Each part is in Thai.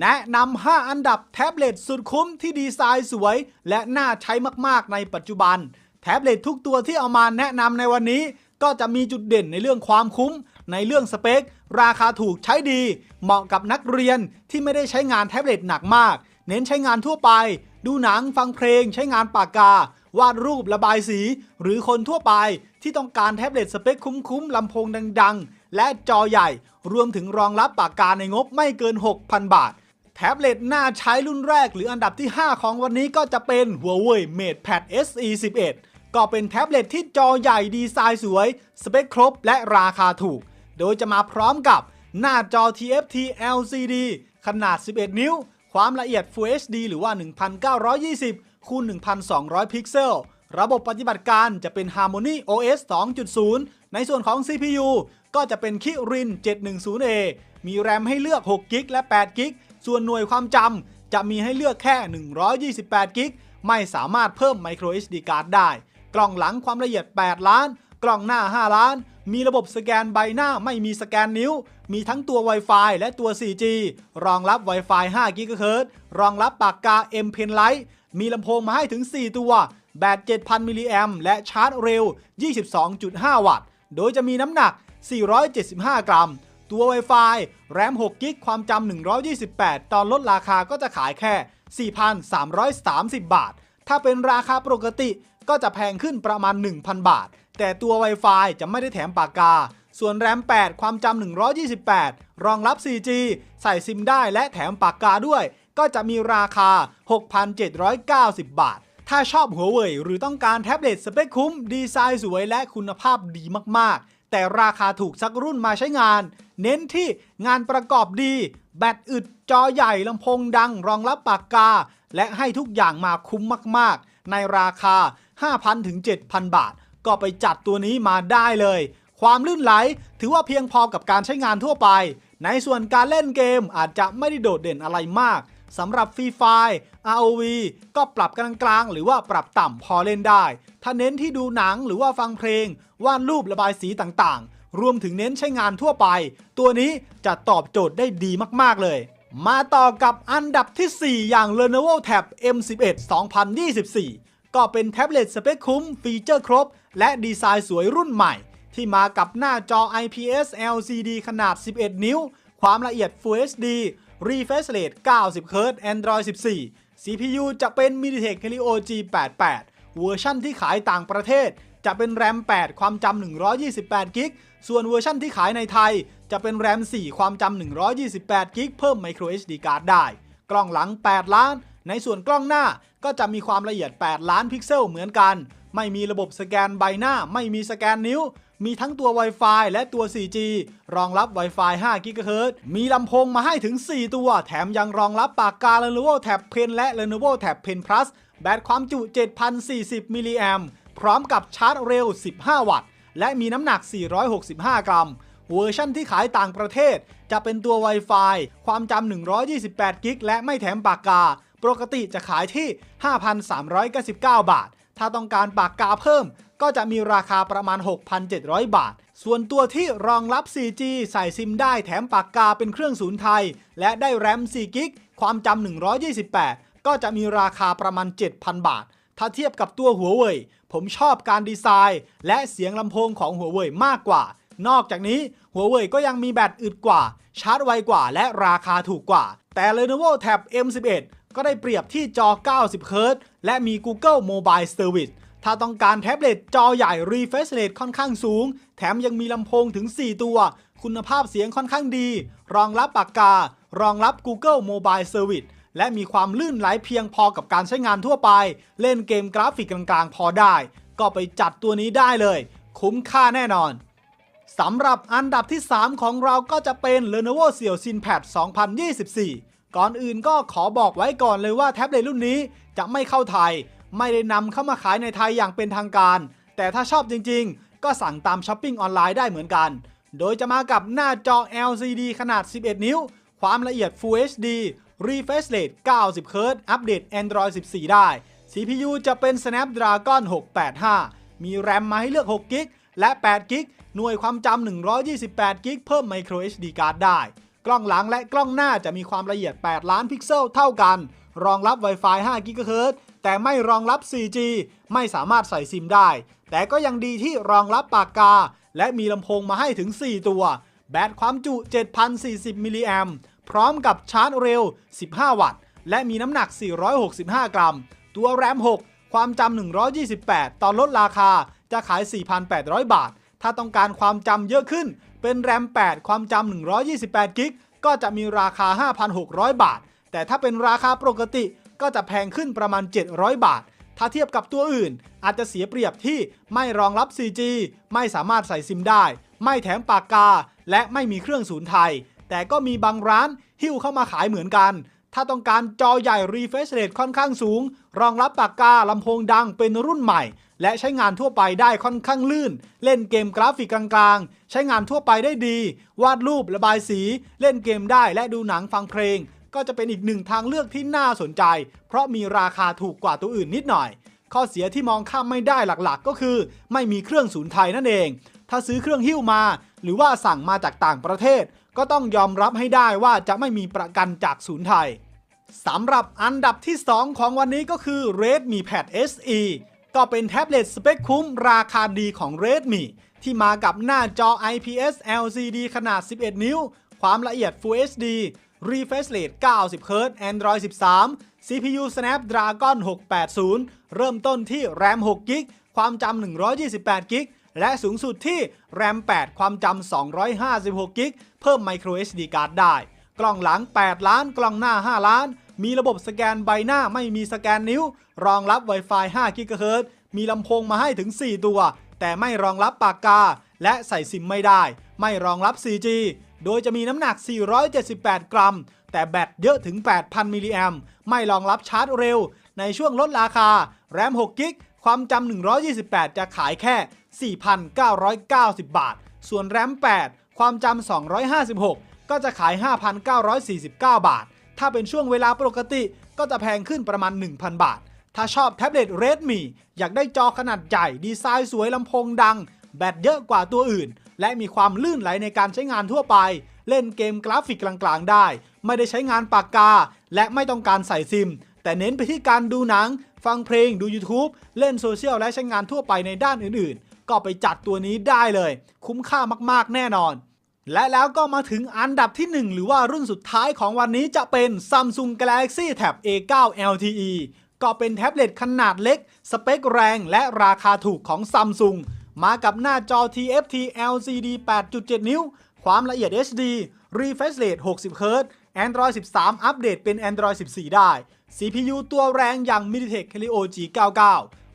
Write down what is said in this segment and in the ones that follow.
แนะนำ 5 อันดับแท็บเล็ตสุดคุ้มที่ดีไซน์สวย และน่าใช้มากๆ ในปัจจุบัน แท็บเล็ตทุกตัวที่เอามาแนะนำในวันนี้ ก็จะมีจุดเด่นในเรื่องความคุ้ม ในเรื่องสเปค ราคาถูกใช้ดี เหมาะกับนักเรียนที่ไม่ได้ใช้งานแท็บเล็ตหนักมาก เน้นใช้งานทั่วไป ดูหนังฟังเพลง ใช้งานปากกา วาดรูประบายสี หรือคนทั่วไปที่ต้องการแท็บเล็ตสเปคคุ้มๆลำโพงดังๆ และจอใหญ่ รวมถึงรองรับปากกาในงบไม่เกิน 6,000 บาท แท็บเล็ตหน่าใช้รุ่นแรกหรืออันดับที่ 5 ของวันนี้ก็จะเป็น Huawei MatePad SE 11ก็เป็นแท็บเล็ตที่จอใหญ่ดีไซน์สวย สเปคครบและราคาถูก โดยจะมาพร้อมกับหน้าจอ TFT LCD ขนาด 11 นิ้ว ความละเอียด Full HD หรือว่า 1920คูณ1200 พิกเซล ระบบปฏิบัติการจะเป็น Harmony OS 2.0 ในส่วนของ CPU ก็จะเป็น Kirin 710A มีแรมให้เลือก6กิกและ8กิกส่วนหน่วยความจำจะมีให้เลือกแค่ 128กิกไม่สามารถเพิ่ม micro SD card ได้ กล้องหลังความละเอียด 8 ล้าน กล้องหน้า 5 ล้าน มีระบบสแกนใบหน้าไม่มีสแกนนิ้ว มีทั้งตัว Wi-Fi และตัว 4G รองรับ Wi-Fi 5 GHz รองรับปากกา M Pen Lite มีลำโพงมาให้ถึง 4 ตัว แบต 7,000 มิลลิแอมและชาร์จเร็ว 22.5 วัตต์ โดยจะมีน้ำหนัก 475 กรัม ตัว Wi-Fi แรม6กิกความจำ128 ตอนลดราคาก็จะขายแค่ 4,330 บาท ถ้าเป็นราคาปกติก็จะแพงขึ้นประมาณ 1,000 บาท แต่ตัว Wi-Fi จะไม่ได้แถมปากกา ส่วนแรม 8 ความจำ128 รองรับ 4G ใส่ซิมได้และแถมปากกาด้วย ก็จะมีราคา 6,790 บาท ถ้าชอบหัวเว่ยหรือต้องการแท็บเล็ตสเปคคุ้ม ดีไซน์สวยและคุณภาพดีมากๆ แต่ราคาถูกสักรุ่นมาใช้งาน เน้นที่งานประกอบดี แบตอึดจอใหญ่ลำโพงดัง รองรับปากกา และให้ทุกอย่างมาคุ้มมากๆ ในราคา 5,000ถึง7,000 บาท ก็ไปจัดตัวนี้มาได้เลย ความลื่นไหลถือว่าเพียงพอกับการใช้งานทั่วไป ในส่วนการเล่นเกมอาจจะไม่ได้โดดเด่นอะไรมาก สำหรับฟรีไฟ ROV ก็ปรับกลางๆ หรือว่าปรับต่ำพอเล่นได้ ถ้าเน้นที่ดูหนังหรือว่าฟังเพลง วาดรูประบายสีต่างๆ รวมถึงเน้นใช้งานทั่วไป ตัวนี้จะตอบโจทย์ได้ดีมากๆเลย มาต่อกับอันดับที่ 4 อย่าง Lenovo Tab M11 2024 ก็เป็นแท็บเล็ตสเปคคุ้มฟีเจอร์ครบ และดีไซน์สวยรุ่นใหม่ ที่มากับหน้าจอ IPS LCD ขนาด 11 นิ้ว ความละเอียด Full HD Refresh Rate 90 Hz Android 14 CPU จะเป็น MediaTek Helio G88 เวอร์ชั่นที่ขายต่างประเทศ จะเป็นแรม 8 ความจำ128กิกส่วนเวอร์ชั่นที่ขายในไทย จะเป็นแรม 4 ความจำ128กิกเพิ่ม Micro SD card ได้ กล้องหลัง 8 ล้าน ในส่วนกล้องหน้าก็จะมีความละเอียด 8 ล้านพิกเซลเหมือนกัน ไม่มีระบบสแกนใบหน้า ไม่มีสแกนนิ้ว มีทั้งตัว Wi-Fi และตัว 4G รองรับ Wi-Fi 5 GHz มีลำโพงมาให้ถึง 4 ตัว แถมยังรองรับปากกา Lenovo Tab Pen และ Lenovo Tab Pen Plus แบตความจุ 7,040 มิลลิแอมพร้อมกับชาร์จเร็ว 15 วัตต์ และมีน้ำหนัก 465 กรัม เวอร์ชั่นที่ขายต่างประเทศ จะเป็นตัว Wi-Fi ความจำ128กิกและไม่แถมปากกา ปกติจะขายที่ 5,399 บาท ถ้าต้องการปากกาเพิ่ม ก็จะมีราคาประมาณ 6,700 บาท ส่วนตัวที่รองรับ 4G ใส่ซิมได้แถมปากกาเป็นเครื่องศูนย์ไทย และได้แรม 4 กิก ความจำ 128 ก็จะมีราคาประมาณ 7,000 บาท ถ้าเทียบกับตัวหัวเว่ยผมชอบการดีไซน์ และเสียงลำโพงของหัวเว่ยมากกว่า นอกจากนี้หัวเว่ยก็ยังมีแบตอึดกว่า ชาร์จไวกว่า และราคาถูกกว่า แต่ Lenovo Tab M11 ก็ได้เปรียบที่จอ 90 Hz และมี Google Mobile Service ถ้าต้องการแท็บเล็ตจอใหญ่ Refresh Rate ค่อนข้างสูง แถมยังมีลำโพงถึง 4 ตัว คุณภาพเสียงค่อนข้างดี รองรับปากกา รองรับ Google Mobile Service และมีความลื่นไหลเพียงพอกับการใช้งานทั่วไป เล่นเกมกราฟิกกลางๆ พอได้ ก็ไปจัดตัวนี้ได้เลย คุ้มค่าแน่นอนสำหรับอันดับที่ 3 ของเราก็จะเป็น Lenovo s e a l ThinkPad 2024 ก่อนอื่นก็ขอบอกไว้ก่อนเลยว่าแท็บเล็ตรุ่นนี้จะไม่เข้าไทย ไม่ได้นำเข้ามาขายในไทยอย่างเป็นทางการ แต่ถ้าชอบจริงๆ ก็สั่งตามช้อปปิ้งออนไลน์ได้เหมือนกัน โดยจะมากับหน้าจอ LCD ขนาด 11 นิ้ว ความละเอียด Full HD Refresh Rate 90 Hz อัปเดต Android 14 ได้ CPU จะเป็น Snapdragon 685 มีแรมมาให้เลือก 6 g b และ8 g b หน่วยความจำ128 g b เพิ่ม Micro SD card ได้ กล้องหลังและกล้องหน้าจะมีความละเอียด 8 ล้านพิกเซลเท่ากัน รองรับ Wi-Fi 5 GHz แต่ไม่รองรับ 4G ไม่สามารถใส่ซิมได้ แต่ก็ยังดีที่รองรับปากกา และมีลำโพงมาให้ถึง 4 ตัว แบตความจุ 7,040มิลลิแอมพร้อมกับชาร์จเร็ว 15 วัตต์ และมีน้ำหนัก 465 กรัม ตัวแรม 6 ความจำ 128 ตอนลดราคาจะขาย 4,800 บาท ถ้าต้องการความจำเยอะขึ้น เป็นแรม 8 ความจำ128กิกก็จะมีราคา 5,600 บาท แต่ถ้าเป็นราคาปกติก็จะแพงขึ้นประมาณ 700 บาท ถ้าเทียบกับตัวอื่น อาจจะเสียเปรียบที่ไม่รองรับ 4G ไม่สามารถใส่ซิมได้ ไม่แถมปากกา และไม่มีเครื่องศูนย์ไทย แต่ก็มีบางร้านหิ้วเข้ามาขายเหมือนกัน ถ้าต้องการจอใหญ่ refresh rate ค่อนข้างสูง รองรับปากกาลำโพงดังเป็นรุ่นใหม่ และใช้งานทั่วไปได้ค่อนข้างลื่น เล่นเกมกราฟิกกลางๆ ใช้งานทั่วไปได้ดี วาดรูประบายสี เล่นเกมได้และดูหนังฟังเพลง ก็จะเป็นอีกหนึ่งทางเลือกที่น่าสนใจ เพราะมีราคาถูกกว่าตัวอื่นนิดหน่อย ข้อเสียที่มองข้ามไม่ได้หลักๆ ก็คือ ไม่มีเครื่องศูนย์ไทยนั่นเอง ถ้าซื้อเครื่องหิ้วมา หรือว่าสั่งมาจากต่างประเทศ ก็ต้องยอมรับให้ได้ว่าจะไม่มีประกันจากศูนย์ไทยสำหรับอันดับที่ 2 ของวันนี้ก็คือ Redmi Pad SE ก็เป็นแท็บเล็ตสเปคคุ้มราคาดีของ Redmi ที่มากับหน้าจอ IPS LCD ขนาด 11 นิ้ว ความละเอียด Full HD Refresh Rate 90 Hz Android 13 CPU Snapdragon 680 เริ่มต้นที่ RAM 6 g b ความจำ128 g b และสูงสุดที่ RAM 8 ความจำ256 g b เพิ่ม Micro SD card ได้ กล้องหลัง 8 ล้าน กล้องหน้า 5 ล้าน มีระบบสแกนใบหน้าไม่มีสแกนนิ้ว รองรับ Wi-Fi 5 GHz มีลำโพงมาให้ถึง 4 ตัว แต่ไม่รองรับปากกา และใส่ซิมไม่ได้ ไม่รองรับ 4G โดยจะมีน้ำหนัก 478 กรัม แต่แบตเยอะถึง 8,000 มิลลิแอมไม่รองรับชาร์จเร็ว ในช่วงลดราคา แรม 6 กิก ความจำ 128 จะขายแค่ 4,990 บาท ส่วนแรม 8 ความจำ 256 ก็จะขาย 5,949 บาท ถ้าเป็นช่วงเวลาปกติก็จะแพงขึ้นประมาณ 1,000 บาท ถ้าชอบแท็บเล็ต Redmi อยากได้จอขนาดใหญ่ ดีไซน์สวยลำโพงดัง แบตเยอะกว่าตัวอื่น และมีความลื่นไหลในการใช้งานทั่วไป เล่นเกมกราฟิกกลางๆ ได้ ไม่ได้ใช้งานปากกา และไม่ต้องการใส่ซิม แต่เน้นไปที่การดูหนัง ฟังเพลง ดู YouTube เล่นโซเชียลและใช้งานทั่วไปในด้านอื่นๆ ก็ไปจัดตัวนี้ได้เลย คุ้มค่ามากๆแน่นอน และแล้วก็มาถึงอันดับที่ 1 หรือว่ารุ่นสุดท้ายของวันนี้จะเป็น Samsung Galaxy Tab A9 LTE ก็เป็นแท็บเล็ตขนาดเล็ก สเปคแรงและราคาถูกของ Samsung มากับหน้าจอ TFT LCD 8.7 นิ้ว ความละเอียด HD Refresh Rate 60 Hz Android 13 อัปเดตเป็น Android 14 ได้ CPU ตัวแรงอย่าง MediaTek Helio G99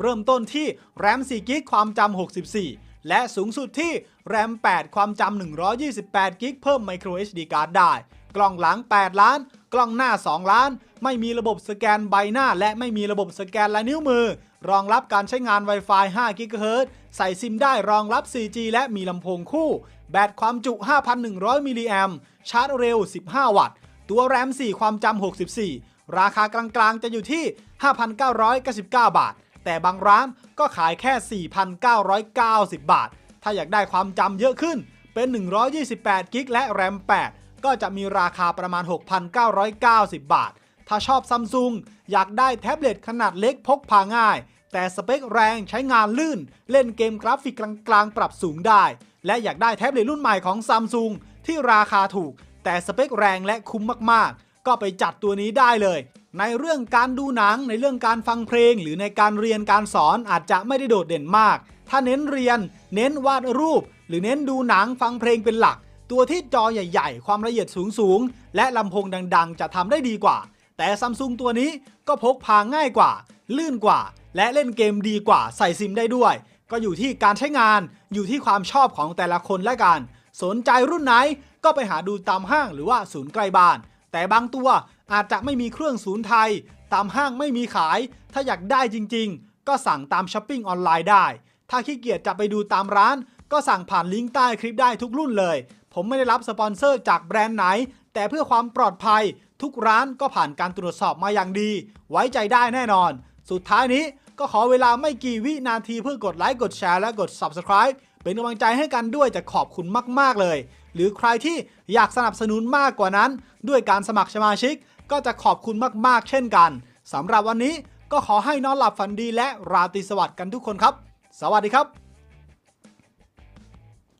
เริ่มต้นที่ RAM 4 g b ความจำ 64 และสูงสุดที่ RAM 8ความจำ 128 g b เพิ่ม Micro SD card ได้ กล้องหลัง 8 ล้าน กล้องหน้า 2 ล้าน ไม่มีระบบสแกนใบหน้า และไม่มีระบบสแกนลายนิ้วมือ รองรับการใช้งาน Wi-Fi 5 GHz ใส่ซิมได้รองรับ 4G และมีลำโพงคู่ แบตความจุ 5,100 มิลลิแอมชาร์จเร็ว 15 วัตต์ ตัวแรม 4 ความจำ 64 ราคากลางๆ จะอยู่ที่ 5,999 บาท แต่บางร้านก็ขายแค่ 4,990 บาท ถ้าอยากได้ความจำเยอะขึ้นเป็น 128 กิกและแรม 8 ก็จะมีราคาประมาณ 6,990 บาท ถ้าชอบซัมซุงอยากได้แท็บเล็ตขนาดเล็กพกพาง่าย แต่สเปคแรงใช้งานลื่น เล่นเกมกราฟิกกลางๆ ปรับสูงได้ และอยากได้แท็บเล็ตรุ่นใหม่ของซัมซุงที่ราคาถูก แต่สเปคแรงและคุ้มมากๆ ก็ไปจัดตัวนี้ได้เลย ในเรื่องการดูหนังในเรื่องการฟังเพลง หรือในการเรียนการสอนอาจจะไม่ได้โดดเด่นมาก ถ้าเน้นเรียน เน้นวาดรูป หรือเน้นดูหนังฟังเพลงเป็นหลัก ตัวที่จอใหญ่ๆ ความละเอียดสูงๆ และลำโพงดังๆ จะทำได้ดีกว่า แต่ซัมซุงตัวนี้ก็พกพาง่ายกว่า ลื่นกว่า และเล่นเกมดีกว่าใส่ซิมได้ด้วย ก็อยู่ที่การใช้งาน อยู่ที่ความชอบของแต่ละคนและกัน สนใจรุ่นไหนก็ไปหาดูตามห้างหรือว่าศูนย์ใกล้บ้านแต่บางตัว อาจจะไม่มีเครื่องศูนย์ไทย ตามห้างไม่มีขาย ถ้าอยากได้จริงๆ ก็สั่งตามช้อปปิ้งออนไลน์ได้ ถ้าขี้เกียจจะไปดูตามร้าน ก็สั่งผ่านลิงก์ใต้คลิปได้ทุกรุ่นเลย ผมไม่ได้รับสปอนเซอร์จากแบรนด์ไหน แต่เพื่อความปลอดภัย ทุกร้านก็ผ่านการตรวจสอบมาอย่างดี ไว้ใจได้แน่นอน สุดท้ายนี้ก็ขอเวลาไม่กี่วินาทีเพื่อกดไลค์กดแชร์และกด subscribe เป็นกำลังใจให้กันด้วยจะขอบคุณมาก ๆ เลย หรือใครที่อยากสนับสนุนมากกว่านั้น ด้วยการสมัครสมาชิก ก็จะขอบคุณมากๆ เช่นกันสำหรับวันนี้ก็ขอให้นอนหลับฝันดีและราตรีสวัสดิ์กันทุกคนครับ สวัสดีครับ